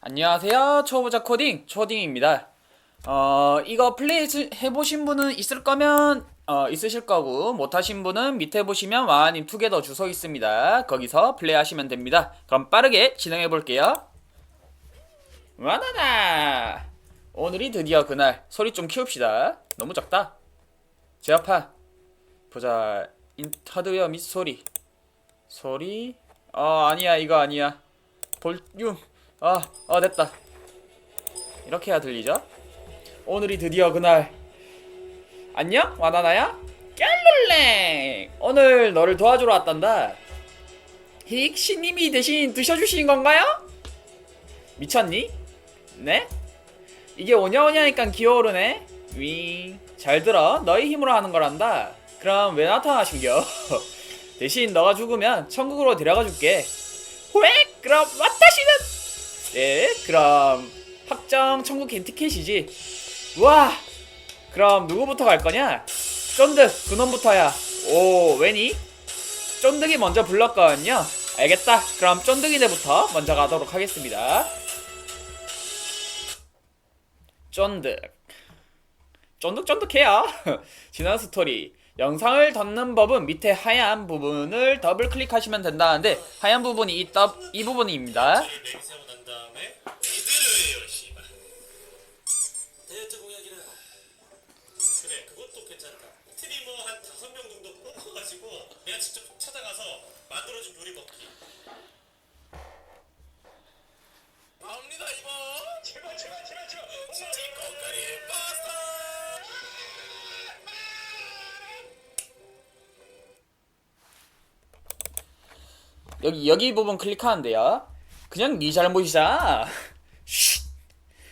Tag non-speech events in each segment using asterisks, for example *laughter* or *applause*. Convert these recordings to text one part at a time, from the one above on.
안녕하세요. 초보자 코딩 초딩입니다. 어, 이거 플레이 스- 해보신 분은 있을 거면 어, 있으실 거고 못하신 분은 밑에 보시면 와님 투게더 주소 있습니다. 거기서 플레이 하시면 됩니다. 그럼 빠르게 진행해 볼게요. 와나나 오늘이 드디어 그날 소리 좀 키웁시다. 너무 작다. 제어판 보자 인 하드웨어 및 소리 소리 어 아니야 이거 아니야 볼륨 아, 아 됐다. 이렇게 해야 들리죠? 오늘이 드디어 그날. 안녕? 와나나야? 깰룰랭! 오늘 너를 도와주러 왔단다. 힉, 신님이 대신 드셔주신 건가요? 미쳤니? 네? 이게 오냐오냐니까 기어오르네? 윙. 잘 들어. 너희 힘으로 하는 거란다. 그럼 왜 나타나신겨? *laughs* 대신 너가 죽으면 천국으로 데려가 줄게. 왜? 그럼 와타 네, 그럼 확정 천국 겐티켓이지. 우와, 그럼 누구부터 갈 거냐? 쫀득 그놈부터야. 오, 왜니? 쫀득이 먼저 불렀거든요. 알겠다. 그럼 쫀득이네부터 먼저 가도록 하겠습니다. 쫀득. 쫀득쫀득해요. *laughs* 지난 스토리. 영상을 덮는 법은 밑에 하얀 부분을 더블 클릭하시면 된다는데 하얀 부분이 이, 더, 이 부분입니다. 만들어준 요리 먹기. 나옵니다, 이번. 제발, 제발, 제발, 제발. 치코카리 파스타. 여기 여기 부분 클릭하는데요. 그냥 네 잘못이자. 쉿.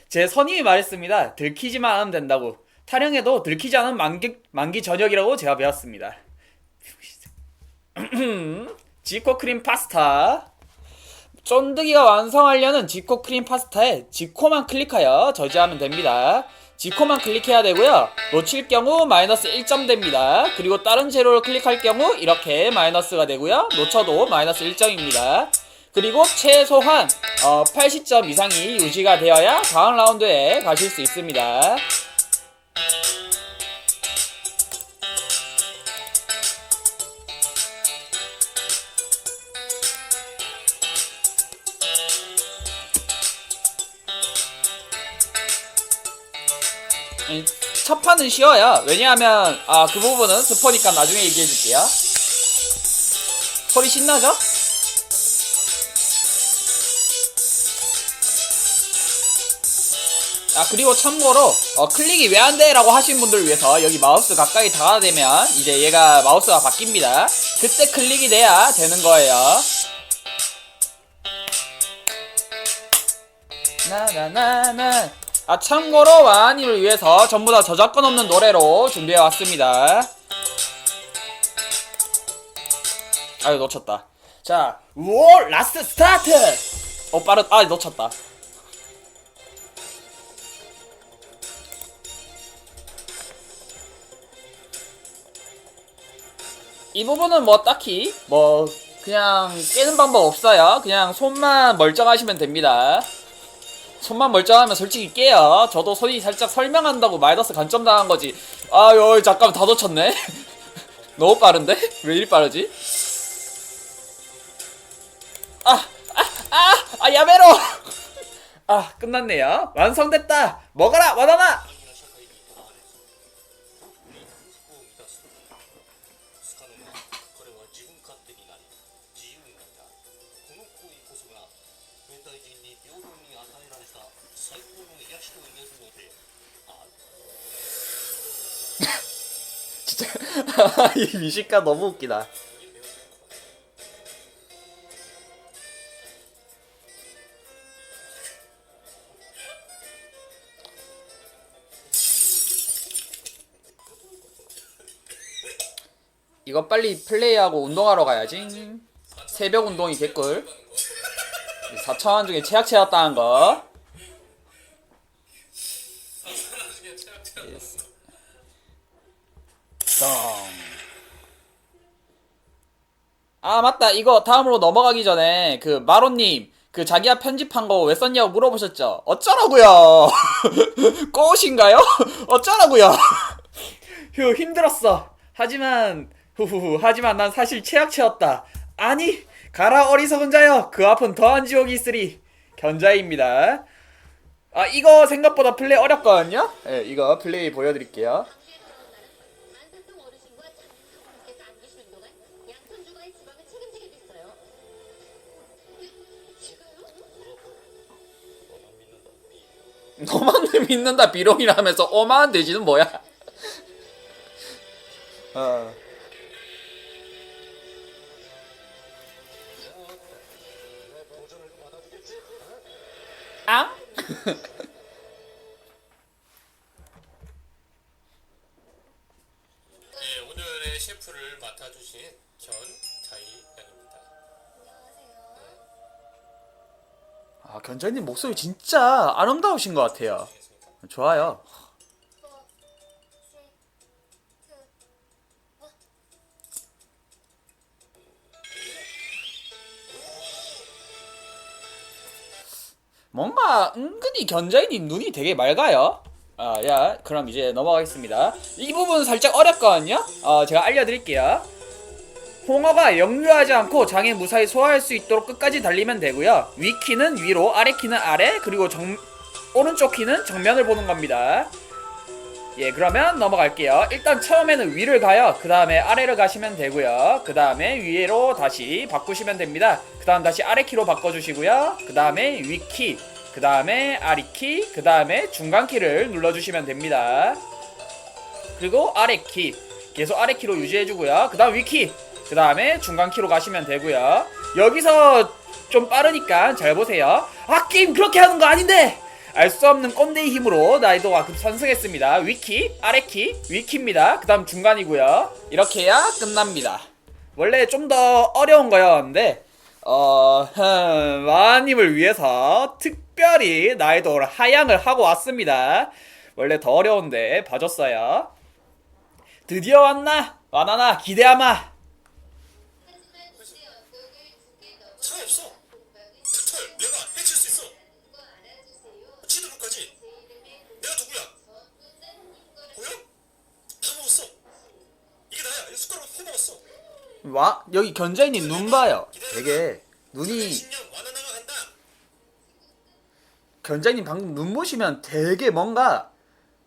제 선임이 말했습니다. 들키지만 않으면 된다고. 타령해도 들키지 않은 만기 만기 저녁이라고 제가 배웠습니다. *clears throat* 지코 크림 파스타. 쫀득이가 완성하려는 지코 크림 파스타에 지코만 클릭하여 저지하면 됩니다. 지코만 클릭해야 되고요. 놓칠 경우 마이너스 1점 됩니다. 그리고 다른 재료를 클릭할 경우 이렇게 마이너스가 되고요. 놓쳐도 마이너스 1점입니다. 그리고 최소한 어, 80점 이상이 유지가 되어야 다음 라운드에 가실 수 있습니다. 이첫 판은 쉬워요. 왜냐하면 아 그 부분은 스포니까 나중에 얘기해 줄게요. 소리 신나죠? 아 그리고 참고로 어, 클릭이 왜 안 돼 라고 하신 분들 위해서 여기 마우스 가까이 다가되면 이제 얘가 마우스가 바뀝니다. 그때 클릭이 돼야 되는 거예요. 나나나나 아 참고로 와한이를 위해서 전부 다 저작권 없는 노래로 준비해 왔습니다. 아유 놓쳤다. 자, 워 라스트 스타트. 어 빠르 아 놓쳤다. 이 부분은 뭐 딱히 뭐 그냥 깨는 방법 없어요. 그냥 손만 멀쩡하시면 됩니다. 손만 멀쩡하면 솔직히 깨요. 저도 손이 살짝 설명한다고 마이너스 감점 당한 거지. 아유 잠깐 다 놓쳤네. *laughs* 너무 빠른데? 왜 이리 빠르지? 아, 아, 아, 아, 야메로! *laughs* 아, 끝났네요. 완성됐다! 먹어라, 와나나! 진짜, *laughs* 이 미식가 너무 웃기다. 이거 빨리 플레이하고 운동하러 가야지. 새벽 운동이 개꿀. 4천원 중에 최악 채웠다는 거. 아 맞다 이거 다음으로 넘어가기 전에 그 마로님 그 자기가 편집한 거 왜 썼냐고 물어보셨죠? 어쩌라고요? *laughs* 꼬우신가요? *laughs* 어쩌라고요? *laughs* 휴 힘들었어. 하지만 후후후 하지만 난 사실 최악체였다. 아니 가라 어리석은 자여 그 앞은 더한 지옥이 있으리. 견자입니다. 아 이거 생각보다 플레이 어렵거든요. 예 이거 플레이 보여드릴게요. 너만 *laughs* 믿는다 비룡이라면서 어마한 돼지는 뭐야? 어. 아 견자님 목소리 진짜 아름다우신 것 같아요. 좋아요. 뭔가 은근히 견자인님 눈이 되게 맑아요. 아, 야, 그럼 이제 넘어가겠습니다. 이 부분 살짝 어렵거든요. 어, 제가 알려드릴게요. 홍어가 역류하지 않고 장에 무사히 소화할 수 있도록 끝까지 달리면 되고요. 위 키는 위로, 아래 키는 아래, 그리고 정 오른쪽 키는 정면을 보는 겁니다. 예, 그러면 넘어갈게요. 일단 처음에는 위를 가요. 그 다음에 아래를 가시면 되고요. 그 다음에 위로 다시 바꾸시면 됩니다. 그 다음 다시 아래 키로 바꿔주시고요. 그 다음에 위 키, 그 다음에 아래 키, 그 다음에 중간 키를 눌러주시면 됩니다. 그리고 아래 키, 계속 아래 키로 유지해주고요. 그 다음 위 키, 그 다음에 중간 키로 가시면 되고요. 여기서 좀 빠르니까 잘 보세요. 아 게임 그렇게 하는 거 아닌데! 알 수 없는 꼰대의 힘으로 난이도가 급선승했습니다. 위키, 아래키, 위키입니다. 그 다음 중간이고요. 이렇게 해야 끝납니다. 원래 좀 더 어려운 거였는데 어, 흠, 마님을 위해서 특별히 난이도를 하향을 하고 왔습니다. 원래 더 어려운데 봐줬어요. 드디어 왔나? 와나나 기대하마. 와 여기 견자인님 눈 봐요. 되게 눈이 10년 와나나가 간다. 견자님 방금 눈 보시면 되게 뭔가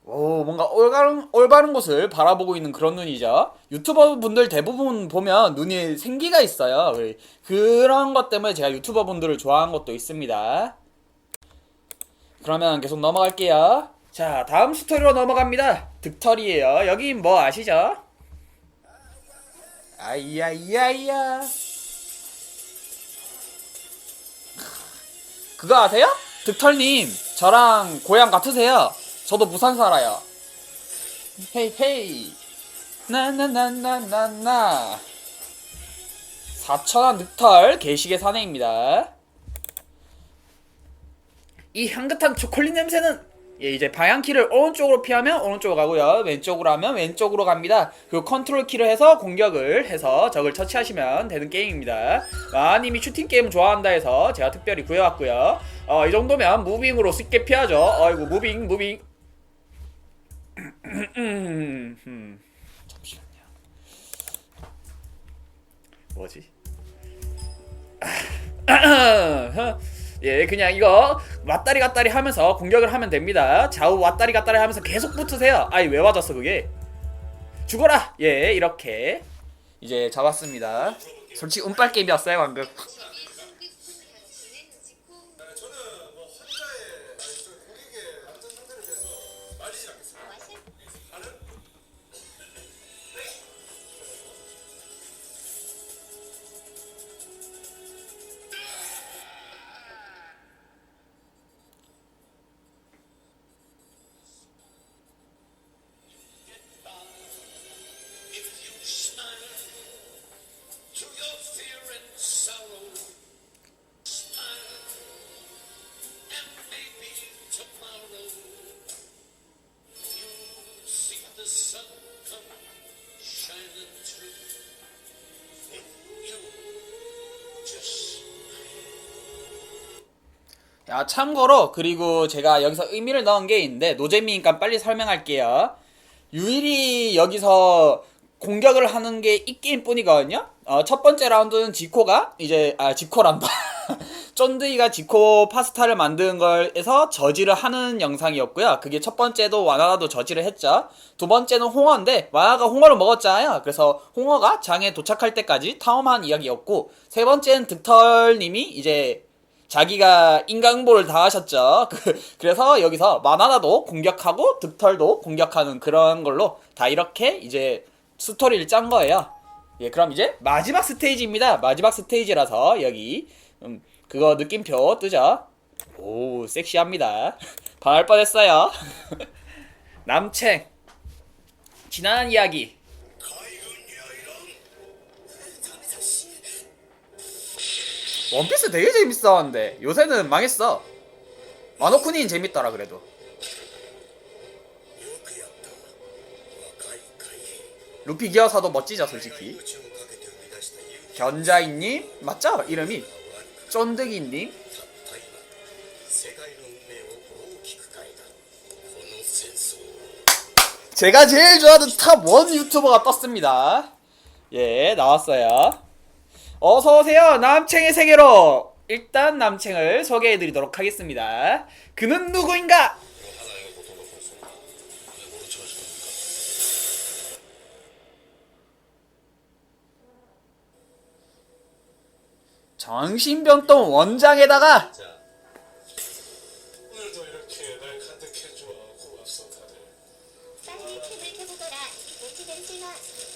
오 뭔가 올바른 올바른 곳을 바라보고 있는 그런 눈이죠. 유튜버 분들 대부분 보면 눈이 생기가 있어요. 그- 그런 것 때문에 제가 유튜버 분들을 좋아하는 것도 있습니다. 그러면 계속 넘어갈게요. 자 다음 스토리로 넘어갑니다. 득털이에요. 여기 뭐 아시죠? 아이야이야이야. 그거 아세요? 득털님, 저랑 고향 같으세요. 저도 부산 살아요. 헤이 헤이. 나나나나나나. 사천한 득털 개식의 사내입니다. 이 향긋한 초콜릿 냄새는 예, 이제 방향키를 오른쪽으로 피하면 오른쪽으로 가고요. 왼쪽으로 하면 왼쪽으로 갑니다. 그리고 컨트롤 키를 해서 공격을 해서 적을 처치하시면 되는 게임입니다. 마님이 슈팅 게임 좋아한다 해서 제가 특별히 구해왔고요. 어, 이 정도면 무빙으로 쉽게 피하죠. 어이구, 무빙, 무빙. *clears throat* 잠시만요. 뭐지? *clears throat* 예, 그냥 이거 왔다리 갔다리 하면서 공격을 하면 됩니다. 좌우 왔다리 갔다리 하면서 계속 붙으세요. 아이 왜 맞았어 그게? 죽어라. 예, 이렇게 이제 잡았습니다. 솔직히 운빨 게임이었어요 방금. 아, 참고로 그리고 제가 여기서 의미를 넣은 게 있는데 노잼이니까 빨리 설명할게요. 유일이 여기서 공격을 하는 게 있긴 뿐이거든요. 어, 첫 번째 라운드는 지코가 이제 아 지코란다. *laughs* 쫀드이가 지코 파스타를 만드는 걸에서 저지를 하는 영상이었고요. 그게 첫 번째도 와나나도 저지를 했죠. 두 번째는 홍어인데 와나가 홍어를 먹었잖아요. 그래서 홍어가 장에 도착할 때까지 탐험한 이야기였고 세 번째는 득털님이 이제 자기가 인강보를 당하셨죠. 그- 그래서 여기서 마나나도 공격하고 득털도 공격하는 그런 걸로 다 이렇게 이제 스토리를 짠 거예요. 예, 그럼 이제 마지막 스테이지입니다. 마지막 스테이지라서 여기 음, 그거 느낌표 뜨죠. 오, 섹시합니다. *laughs* 반할 뻔했어요. *laughs* 남챙 지난 이야기 원피스 되게 재밌었는데. 요새는 망했어. 마노쿠닌 재밌더라 그래도. 루피 기어사도 멋지죠 솔직히. 견자인님? 맞죠? 이름이? 쫀득이님? 제가 제일 좋아하는 탑 1 유튜버가 떴습니다. 예 나왔어요. 어서오세요 남챙의 세계로. 일단 남챙을 소개해드리도록 하겠습니다. 그는 누구인가? 정신병동 원장에다가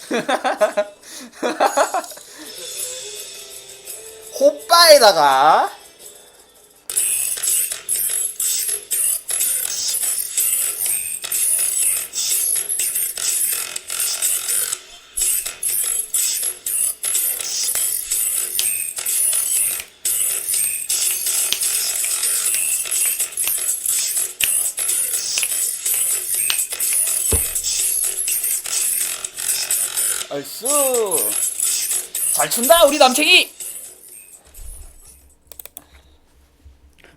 *laughs* 호빠에다가 얼쑤. 잘 춘다 우리 남친이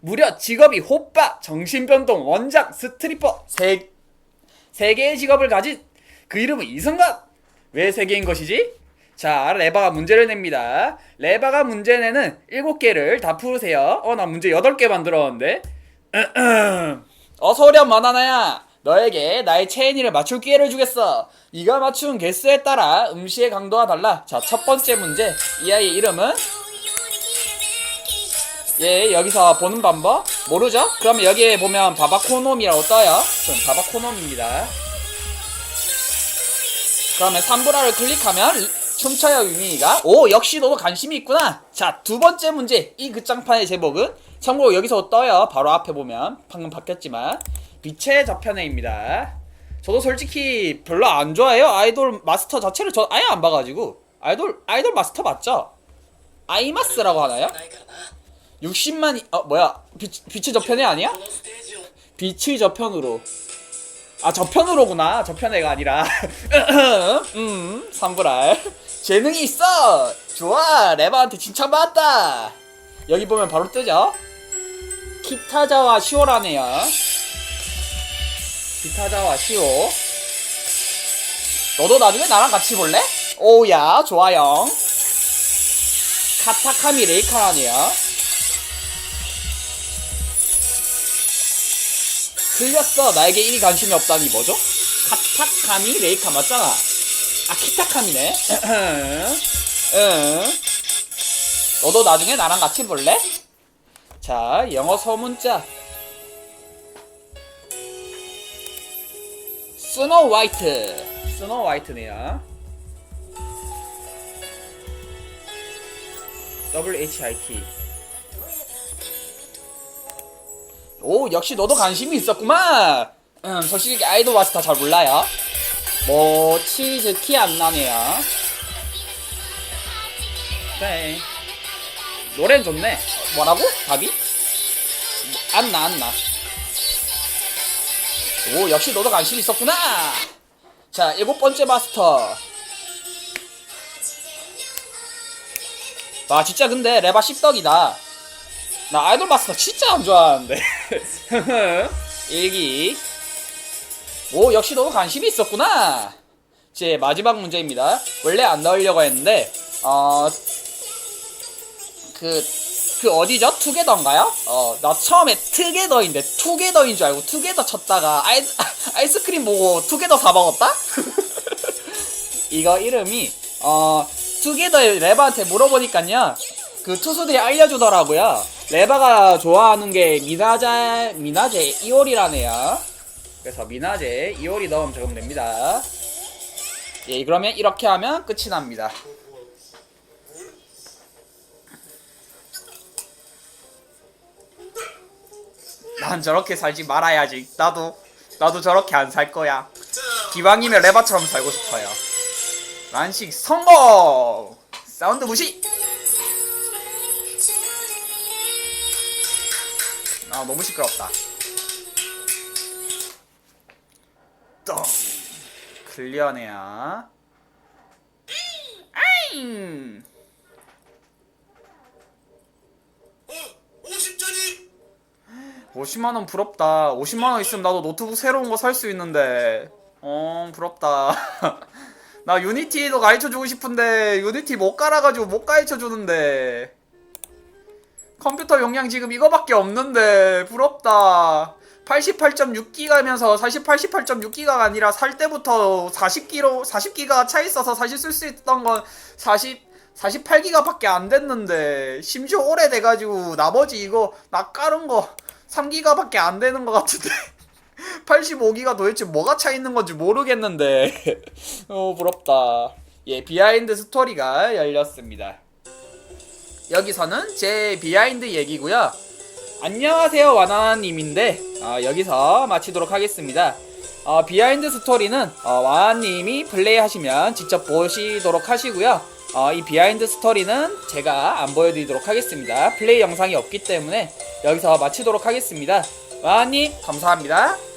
무려 직업이 호빠, 정신변동, 원장, 스트리퍼 세, 세 개의 직업을 가진 그 이름은 이승관 왜 세 개인 것이지? 자 레바가 문제를 냅니다. 레바가 문제 내는 일곱 개를 다 풀으세요. 어 나 문제 여덟 개 만들었는데. *clears throat* 어서 오렴 마나나야. 너에게 나의 체인이를 맞출 기회를 주겠어. 네가 맞춘 개수에 따라 음시의 강도가 달라. 자 첫 번째 문제. 이 아이의 이름은 예, 여기서 보는 방법 모르죠? 그러면 여기에 보면 바바코놈이라고 떠요. 전 바바코놈입니다. 그러면 삼브라를 클릭하면 춤춰요 유민이가 오 역시 너도 관심이 있구나. 자 두 번째 문제 이 극장판의 제목은 참고로 여기서 떠요. 바로 앞에 보면 방금 바뀌었지만 빛의 저편에입니다. 저도 솔직히 별로 안 좋아해요. 아이돌 마스터 자체를 저 아예 안 봐가지고 아이돌 아이돌 마스터 맞죠? 아이마스라고 하나요? 60만이 어 뭐야? 빛, 의 저편이 아니야? 빛의 저편으로. 아 저편으로구나. 저편애가 아니라. *laughs* 음 삼브랄 재능이 있어! 좋아! 레바한테 칭찬받았다! 여기 보면 바로 뜨죠? 기타자와 시오라네요. 기타자와 시오. 너도 나중에 나랑 같이 볼래? 오야 좋아요. 카타카미 레이카라네요. 틀렸어. 나에게 이 관심이 없다니 뭐죠? 카타카미 레이카 맞잖아. 아 키타카미네. *clears throat* 응. 너도 나중에 나랑 같이 볼래? 자, 영어 소문자. 스노우 화이트. 스노우 화이트네요. WHIT. 오 역시 너도 관심이 있었구만. 음 솔직히 아이돌 마스터 잘 몰라요. 뭐 치즈 티 안 나네요. 네. 노래는 좋네. 어, 뭐라고? 답이? 뭐, 안나 안나. 오 역시 너도 관심 있었구나. 자 일곱 번째 마스터. 와 진짜 근데 레바 씹덕이다 나 아이돌 마스터 진짜 안 좋아하는데. *laughs* 일기. 오, 역시 너 관심이 있었구나. 제 마지막 문제입니다. 원래 안 넣으려고 했는데, 어, 그, 그 어디죠? 투게더인가요? 어, 나 처음에 투게더인데 투게더인 줄 알고 투게더 쳤다가 아이, *laughs* 아이스크림 보고 투게더 사 먹었다? *laughs* 이거 이름이, 어, 투게더의 레바한테 물어보니까요. 그 투수들이 알려주더라고요. 레바가 좋아하는 게 미나제, 미나제 이올이라네요. 그래서 미나제 이올이 넣으면 적으면 됩니다. 예, 그러면 이렇게 하면 끝이 납니다. 난 저렇게 살지 말아야지. 나도 나도 저렇게 안 살 거야. 기왕이면 레바처럼 살고 싶어요. 란식 성공. 사운드 무시. 아 너무 시끄럽다. 똥. 아잉. 어 50짜리 50만원 부럽다. 50만원 있으면 나도 노트북 새로운 거 살 수 있는데. 어, 부럽다. *laughs* 나 유니티도 가르쳐 주고 싶은데, 유니티 못 깔아가지고 못 가르쳐 주는데. 컴퓨터 용량 지금 이거밖에 없는데, 부럽다. 88.6기가면서 사실 88.6기가가 아니라 살 때부터 40기로, 40기가 차 있어서 사실 쓸 수 있던 건 40, 48기가밖에 안 됐는데, 심지어 오래돼 가지고 나머지 이거 나 깔은 거 3기가밖에 안 되는 것 같은데. *laughs* 85기가 도대체 뭐가 차 있는 건지 모르겠는데. *laughs* 어 부럽다. 예 비하인드 스토리가 열렸습니다 여기서는 제 비하인드 얘기고요. 안녕하세요 와나님인데 어, 여기서 마치도록 하겠습니다. 어, 비하인드 스토리는 어, 와나님이 플레이하시면 직접 보시도록 하시고요. 어, 이 비하인드 스토리는 제가 안 보여드리도록 하겠습니다. 플레이 영상이 없기 때문에 여기서 마치도록 하겠습니다. 와나님 감사합니다